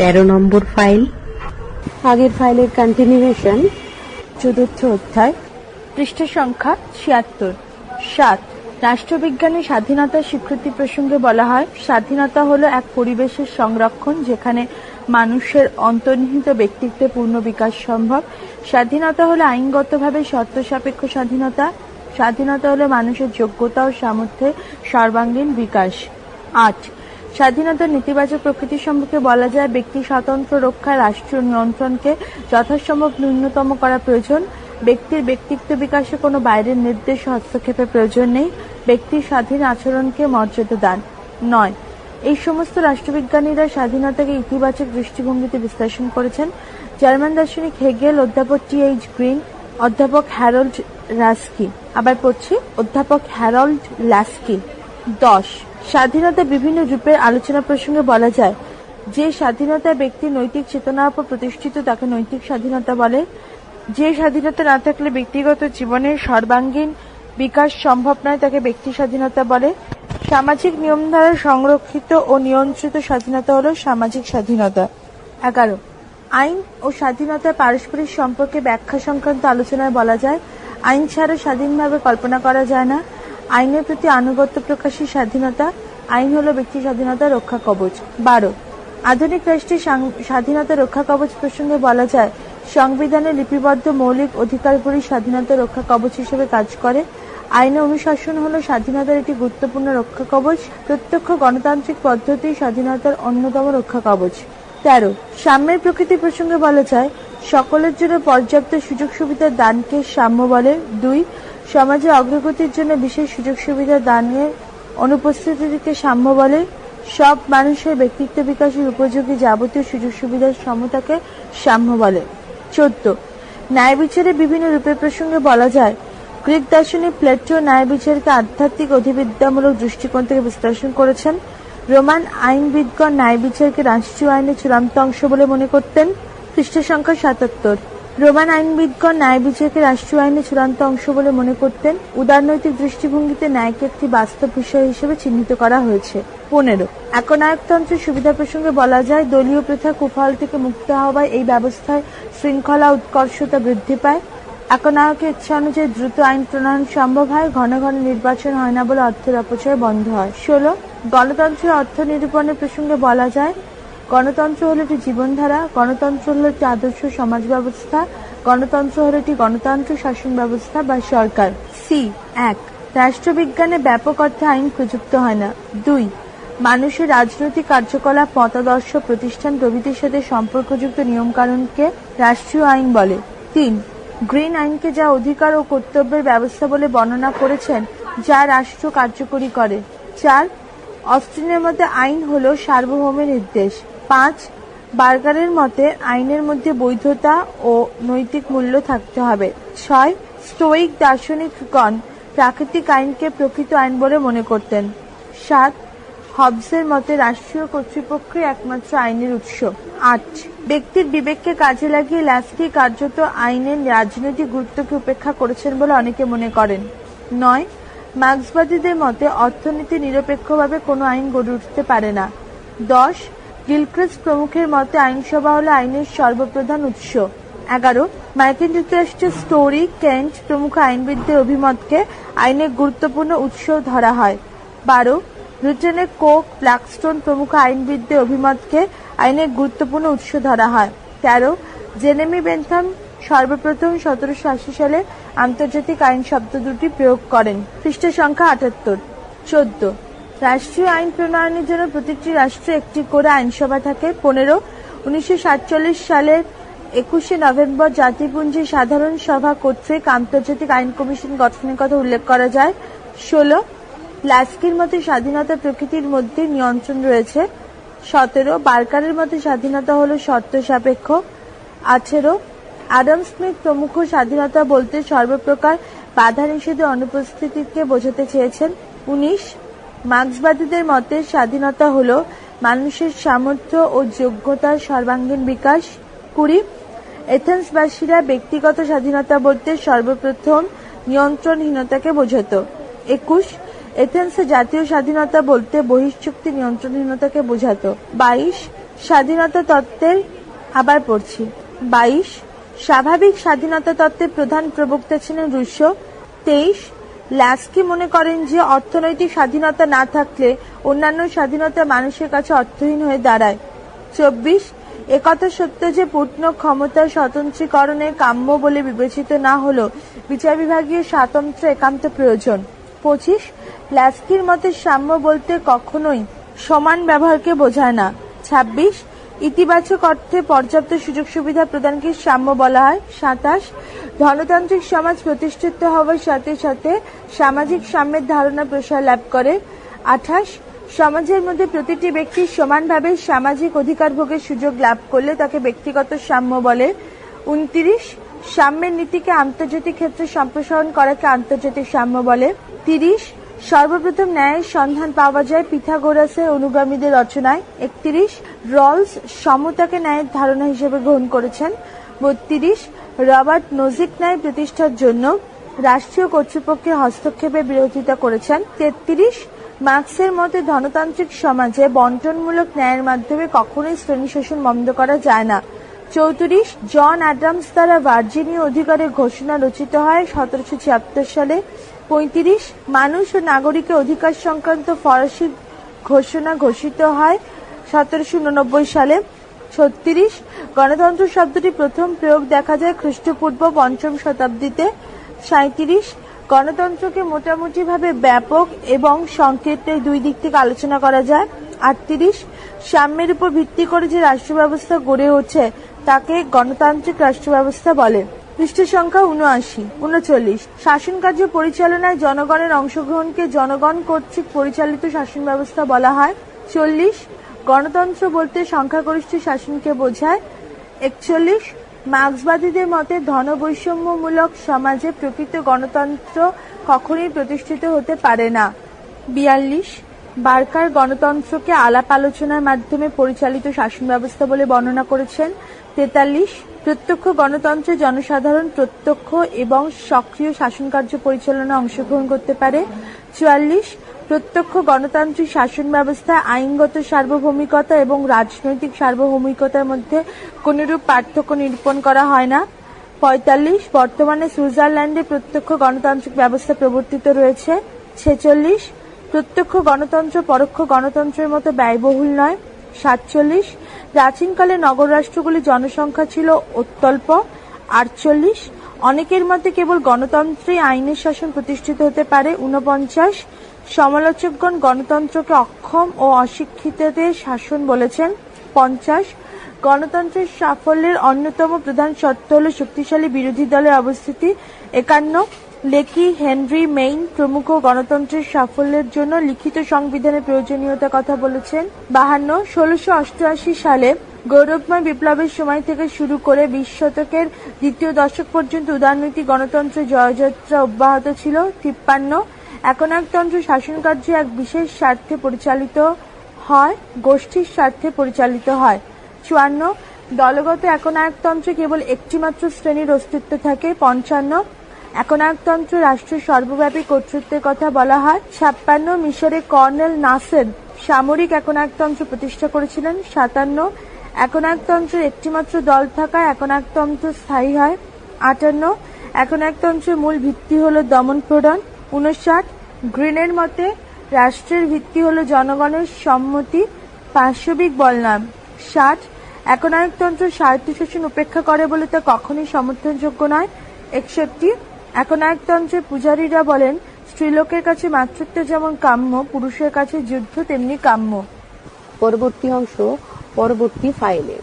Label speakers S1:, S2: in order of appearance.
S1: তেরো নম্বর ফাইল।
S2: আগের ফাইলের কন্টিনিউয়েশন চতুর্থ অধ্যায় পৃষ্ঠা সংখ্যা ছিয়াত্তর। সাত রাষ্ট্রবিজ্ঞানের স্বাধীনতার স্বীকৃতি প্রসঙ্গে বলা হয়, স্বাধীনতা হলো এক পরিবেশের সংরক্ষণ যেখানে মানুষের অন্তর্নিহিত ব্যক্তিত্বে পূর্ণ বিকাশ সম্ভব। স্বাধীনতা হলো আইনগতভাবে শর্ত সাপেক্ষ স্বাধীনতা। স্বাধীনতা হলো মানুষের যোগ্যতা ও সামর্থ্যের সর্বাঙ্গীন বিকাশ। আট স্বাধীনতার নেতিবাচক প্রকৃতি সম্পর্কে বলা যায়, ব্যক্তি স্বাতন্ত্র্য রক্ষায় রাষ্ট্রীয় নিয়ন্ত্রণকে যথাসম্ভব ন্যূনতম করা প্রয়োজন। ব্যক্তির ব্যক্তিত্ব বিকাশে কোনো বাইরের নির্দেশ হস্তক্ষেপের প্রয়োজন নেই। ব্যক্তির স্বাধীন আচরণকে মর্যাদা দান। নয়, এই সমস্ত রাষ্ট্রবিজ্ঞানীরা স্বাধীনতাকে ইতিবাচক দৃষ্টিভঙ্গিতে বিশ্লেষণ করেছেন। জার্মান দার্শনিক হেগেল, অধ্যাপক টি এইচ গ্রিন, অধ্যাপক হ্যারল্ড রাস্কি। আবার পড়ছি, অধ্যাপক হ্যারল্ড লাস্কি। দশ। স্বাধীনতা বিভিন্ন রূপের আলোচনা প্রসঙ্গে বলা যায়, যে স্বাধীনতা ব্যক্তির নৈতিক চেতনার উপর প্রতিষ্ঠিত, তাকে নৈতিক স্বাধীনতা বলে। যে স্বাধীনতা না থাকলে ব্যক্তিগত জীবনের সর্বাঙ্গীন বিকাশ সম্ভব নয়, তাকে ব্যক্তি স্বাধীনতা বলে। সামাজিক নিয়ম দ্বারা সংরক্ষিত ও নিয়ন্ত্রিত স্বাধীনতা হল সামাজিক স্বাধীনতা। এগারো। আইন ও স্বাধীনতার পারস্পরিক সম্পর্কে ব্যাখ্যা সংক্রান্ত আলোচনায় বলা যায়, আইন ছাড়া স্বাধীনভাবে কল্পনা করা যায় না। আইনের প্রতি আনুগত্য প্রকাশের স্বাধীনতা, আইন হলো ব্যক্তি স্বাধীনতা রক্ষা কবচ। বারো, আধুনিক রাষ্ট্রের স্বাধীনতা রক্ষা কবচ প্রসঙ্গে বলা যায়, সংবিধানে লিপিবদ্ধ মৌলিক অধিকারগুলি স্বাধীনতা রক্ষা কবচ হিসেবে কাজ করে। আইনে অনুশাসন হল স্বাধীনতার একটি গুরুত্বপূর্ণ রক্ষা কবচ। প্রত্যক্ষ গণতান্ত্রিক পদ্ধতি স্বাধীনতার অন্যতম রক্ষা কবচ। তেরো, সাম্যের প্রকৃতি প্রসঙ্গে বলা যায়, সকলের জন্য পর্যাপ্ত সুযোগ সুবিধার দানকে সাম্য বলে। দুই সমাজে অগ্রগতির জন্য বিশেষ সুযোগ সুবিধা দানের অনুপস্থিতিকে সাম্য বলে সব মানুষের ব্যক্তিত্ব বিকাশের উপযোগী যাবতীয় সুযোগ সুবিধার সমতাকে সাম্য বলে। চোদ্দ, ন্যায় বিচারের বিভিন্ন রূপের প্রসঙ্গে বলা যায়, গ্রিক দার্শনিক প্লেটো ন্যায় বিচারকে আধ্যাত্মিক অধিবিদ্যামূলক দৃষ্টিকোণ থেকে বিশ্লেষণ করেছেন। রোমান আইনবিদগণ ন্যায় বিচারকে রাষ্ট্রীয় আইনের চূড়ান্ত অংশ বলে মনে করতেন। খ্রিস্ট সংখ্যা সাতাত্তর রোমান আইনবিদগণ ন্যায় বিচারকে রাষ্ট্রীয় আইনের চূড়ান্ত অংশ বলে মনে করতেন। উদারনৈতিক দৃষ্টিভঙ্গিতে ন্যায়কে একটি বাস্তব বিষয় হিসেবে চিহ্নিত করা হয়েছে। পনেরো। একনায়কতন্ত্রের সুবিধা প্রসঙ্গে বলা যায়, দলীয় প্রথা কুফল থেকে মুক্ত হওয়ায় এই ব্যবস্থায় শৃঙ্খলা, উৎকর্ষতা বৃদ্ধি পায়। একনায়কের ইচ্ছা অনুযায়ী দ্রুত আইন প্রণয়ন সম্ভব হয়, ঘন ঘন নির্বাচন হয় না বলে অর্থের অপচয় বন্ধ হয়। ষোলো। গণতন্ত্রের অর্থ নিরূপণের প্রসঙ্গে বলা যায় গণতন্ত্র হলো একটি জীবনধারা, গণতন্ত্র হলো একটি আদর্শ সমাজ ব্যবস্থা, গণতন্ত্র হলো একটি গণতান্ত্রিক শাসন ব্যবস্থা বা সরকার। সি এক, রাষ্ট্রবিজ্ঞানে ব্যাপক অর্থে আইন প্রযুক্ত হয় না। দুই, মানুষের রাজনৈতিক কার্যকলাপ, মতাদর্শ, প্রতিষ্ঠান প্রভৃতির সাথে সম্পর্কযুক্ত নিয়মকানুনকে রাষ্ট্রীয় আইন বলে। তিন, গ্রিন আইনকে যা অধিকার ও কর্তব্যের ব্যবস্থা বলে বর্ণনা করেছেন, যা রাষ্ট্র কার্যকরী করে। চার অস্ট্রেলিয়ার মধ্যে আইন হল সার্বভৌমের নির্দেশ। পাঁচ, বার্গারের মতে আইনের মধ্যে বৈধতা ও নৈতিক মূল্য থাকতে হবে। ছয়, স্টোইক দার্শনিকগণ প্রাকৃতিক আইনকে প্রকৃত আইন বলে মনে করতেন। সাত, হবসের মতে রাষ্ট্রীয় কর্তৃপক্ষই একমাত্র আইনের উৎস। আট, ব্যক্তির বিবেককে কাজে লাগিয়ে ল্যাস্কি কার্যত আইনের রাজনৈতিক গুরুত্বকে উপেক্ষা করেছেন বলে অনেকে মনে করেন। নয়, মার্ক্সবাদীদের মতে অর্থনীতি নিরপেক্ষভাবে কোনো আইন গড়ে উঠতে পারে না। দশ গিলক্রিস্ট প্রমুখের মতে আইনসভা হল আইনের সর্বপ্রধান উৎস। এগারো, মার্কিন যুক্তরাষ্ট্রের স্টোরি কেন্ট প্রমুখ আইনবিদদের অভিমতকে আইনের গুরুত্বপূর্ণ উৎস ধরা হয়। বারো, ব্রিটেনের কোক ব্ল্যাকস্টোন প্রমুখ আইনবিদদের অভিমতকে আইনের গুরুত্বপূর্ণ উৎস ধরা হয়। তেরো, জেনেমি বেন্থাম সর্বপ্রথম সতেরোশো আশি সালে আন্তর্জাতিক আইন শব্দ দুটি প্রয়োগ করেন। পৃষ্ঠ সংখ্যা আটাত্তর। চোদ্দ রাষ্ট্রীয় আইন প্রণয়নের জন্য প্রতিটি রাষ্ট্রে একটি করে আইনসভা থাকে। পনেরো, উনিশশো সালের একুশে নভেম্বর জাতিপুঞ্জের সাধারণ সভা কর্তৃক আন্তর্জাতিক আইন কমিশন গঠনের কথা উল্লেখ করা যায়। ষোলো লাস্কির মতে স্বাধীনতা প্রকৃতির মধ্যে নিয়ন্ত্রণ রয়েছে। সতেরো, বার্কারের মতে স্বাধীনতা হলো শর্ত সাপেক্ষ। আঠেরো অ্যাডাম স্মিথ প্রমুখ স্বাধীনতা বলতে সর্বপ্রকার বাধা নিষেধের অনুপস্থিতিকে বোঝাতে চেয়েছেন। উনিশ মার্ক্সবাদীদের মতে স্বাধীনতা হলো মানুষের সামর্থ্য ও যোগ্যতার সর্বাঙ্গীন বিকাশ। কুড়ি, এথেন্সবাসীরা ব্যক্তিগত স্বাধীনতা বলতে সর্বপ্রথম নিয়ন্ত্রণহীনতাকে বোঝাতো। একুশ, এথেন্সে জাতীয় স্বাধীনতা বলতে বহিঃশক্তি নিয়ন্ত্রণহীনতাকে বোঝাতো। বাইশ, স্বাধীনতা তত্ত্বের আবার পড়ছি। বাইশ, স্বাভাবিক স্বাধীনতা তত্ত্বের প্রধান প্রবক্তা ছিলেন রুশো। তেইশ ল্যাস্কি মনে করেন যে অর্থনৈতিক স্বাধীনতা না থাকলে অন্যান্য স্বাধীনতা মানুষের কাছে অর্থহীন হয়ে দাঁড়ায়। চব্বিশ, একথা সত্য যে পূর্ণ ক্ষমতার স্বতন্ত্রীকরণের কাম্য বলে বিবেচিত না হলেও বিচার বিভাগীয় স্বাতন্ত্র্য একান্ত প্রয়োজন। পঁচিশ ল্যাস্কির মতে সাম্য বলতে কখনোই সমান ব্যবহারকে বোঝায় না। ছাব্বিশ ইতিবাচক অর্থে পর্যাপ্ত সুযোগ সুবিধা প্রদানকে সাম্য বলা হয়। সাতাশ, ধনতান্ত্রিক সমাজ প্রতিষ্ঠিত হওয়ার সাথে সাথে সামাজিক সাম্যের ধারণা প্রসার লাভ করে। আঠাশ, সমাজের মধ্যে প্রতিটি ব্যক্তি সমানভাবে সামাজিক অধিকার ভোগের সুযোগ লাভ করলে তাকে ব্যক্তিগত সাম্য বলে। উনত্রিশ, সাম্যের নীতিকে আন্তর্জাতিক ক্ষেত্রে সম্প্রসারণ করাকে আন্তর্জাতিক সাম্য বলে। তিরিশ সর্বপ্রথম ন্যায়ের সন্ধান পাওয়া যায় পিথাগোরাসের অনুগামীদের রচনায়। একত্রিশ, রলস সমতাকে ন্যায়ের ধারণা হিসেবে গ্রহণ করেছেন। বত্রিশ, রবার্ট নজিক ন্যায় প্রতিষ্ঠার জন্য রাষ্ট্রীয় কর্তৃপক্ষের হস্তক্ষেপের বিরোধিতা করেছেন। তেত্রিশ, মার্ক্সের মতে ধনতান্ত্রিক সমাজে বন্টনমূলক ন্যায়ের মাধ্যমে কখনোই শ্রেণি শোষণ বন্ধ করা যায় না। চৌত্রিশ, জন অ্যাডামস দ্বারা ভার্জিনীয় অধিকারের ঘোষণা রচিত হয় সতেরোশো ছিয়াত্তর সালে। পঁয়ত্রিশ মানুষ ও নাগরিকের অধিকার সংক্রান্ত ফরাসি ঘোষণা ঘোষিত হয় সতেরোশো উননব্বই সালে। ছত্রিশ, গণতন্ত্র শব্দটি প্রথম প্রয়োগ দেখা যায় খ্রিস্টপূর্ব পঞ্চম শতাব্দীতে। সাঁত্রিশ গণতন্ত্রকে মোটামুটিভাবে ব্যাপক এবং সংক্ষেপে দুই দিক থেকে আলোচনা করা যায়। আটত্রিশ, সাম্যের উপর ভিত্তি করে যে রাষ্ট্র ব্যবস্থা গড়ে ওঠে তাকে গণতান্ত্রিক রাষ্ট্র ব্যবস্থা বলে। পৃষ্ঠ সংখ্যা উনআশি উনচল্লিশ শাসন কার্য পরিচালনায় জনগণের অংশগ্রহণকে জনগণ কর্তৃক পরিচালিত শাসন ব্যবস্থা বলা হয়। চল্লিশ, গণতন্ত্র বলতে সংখ্যাগরিষ্ঠ শাসনকে বোঝায়। একচল্লিশ, মার্ক্সবাদীদের মতে ধনবৈষম্যমূলক সমাজে প্রকৃত গণতন্ত্র কখনোই প্রতিষ্ঠিত হতে পারে না। বিয়াল্লিশ বার্কার গণতন্ত্রকে আলাপ আলোচনার মাধ্যমে পরিচালিত শাসন ব্যবস্থা বলে বর্ণনা করেছেন তেতাল্লিশ প্রত্যক্ষ গণতন্ত্রে জনসাধারণ প্রত্যক্ষ এবং সক্রিয় শাসন কার্য পরিচালনা অংশগ্রহণ করতে পারে। চুয়াল্লিশ প্রত্যক্ষ গণতান্ত্রিক শাসন ব্যবস্থায় আইনগত সার্বভৌমিকতা এবং রাজনৈতিক সার্বভৌমিকতার মধ্যে কোনরূপ পার্থক্য নিরূপণ করা হয় না। পঁয়তাল্লিশ বর্তমানে সুইজারল্যান্ডে প্রত্যক্ষ গণতান্ত্রিক ব্যবস্থা প্রবর্তিত রয়েছে। ছেচল্লিশ প্রত্যক্ষ গণতন্ত্র, পরোক্ষ গণতন্ত্রের মতো ব্যয়বহুল নয়। সাতচল্লিশ, প্রাচীনকালে নগর রাষ্ট্রগুলি জনসংখ্যা ছিল অত্যল্প। আটচল্লিশ, অনেকের মতে কেবল গণতন্ত্রে আইনের শাসন প্রতিষ্ঠিত হতে পারে। উনপঞ্চাশ সমালোচকগণ গণতন্ত্রকে অক্ষম ও অশিক্ষিতদের শাসন বলেছেন। পঞ্চাশ, গণতন্ত্রের সাফল্যের অন্যতম প্রধান সত্য হল শক্তিশালী বিরোধী দলের অবস্থিতি। একান্ন লেকি হেনরি মেইন, প্রমুখ গণতন্ত্রের সাফল্যের জন্য লিখিত সংবিধানের প্রয়োজনীয়তার কথা বলেছেন। বাহান্ন, ষোলোশো অষ্টআশি সালে গৌরবময় বিপ্লবের সময় থেকে শুরু করে বিশ শতকের দ্বিতীয় দশক পর্যন্ত উদারনীতি গণতন্ত্রের জয়যাত্রা অব্যাহত ছিল। তিপ্পান্ন, একনায়কতন্ত্র শাসন কার্য এক বিশেষ স্বার্থে পরিচালিত হয়, গোষ্ঠীর স্বার্থে পরিচালিত হয়। চুয়ান্ন, দলগত এখন একনায়কতন্ত্রে কেবল একটিমাত্র শ্রেণির অস্তিত্ব থাকে। পঞ্চান্ন একনায়কতন্ত্র রাষ্ট্রের সর্বব্যাপী কর্তৃত্বের কথা বলা হয়। ছাপ্পান্ন মিশরে কর্নেল নাসের সামরিক একনায়কতন্ত্র প্রতিষ্ঠা করেছিলেন। সাতান্ন, একনায়কতন্ত্রের একটিমাত্র দল থাকায় একনায়কতন্ত্র স্থায়ী হয়। আটান্ন, একনায়কতন্ত্রের মূল ভিত্তি হল দমন প্রদান। উনষাট গ্রিনের মতে রাষ্ট্রের ভিত্তি হল জনগণের সম্মতি, পার্শ্ববিক বলনাম। ষাট, একনায়কতন্ত্র স্বায়ত্তশাসন উপেক্ষা করে বলে তা কখনোই সমর্থনযোগ্য নয়। একষট্টি একনায়কতন্ত্রের পূজারীরা বলেন, স্ত্রীলোকের কাছে মাতৃত্ব যেমন কাম্য, পুরুষের কাছে যুদ্ধ, তেমনি কাম্য।
S1: পরবর্তী অংশ, পরবর্তী ফাইলে।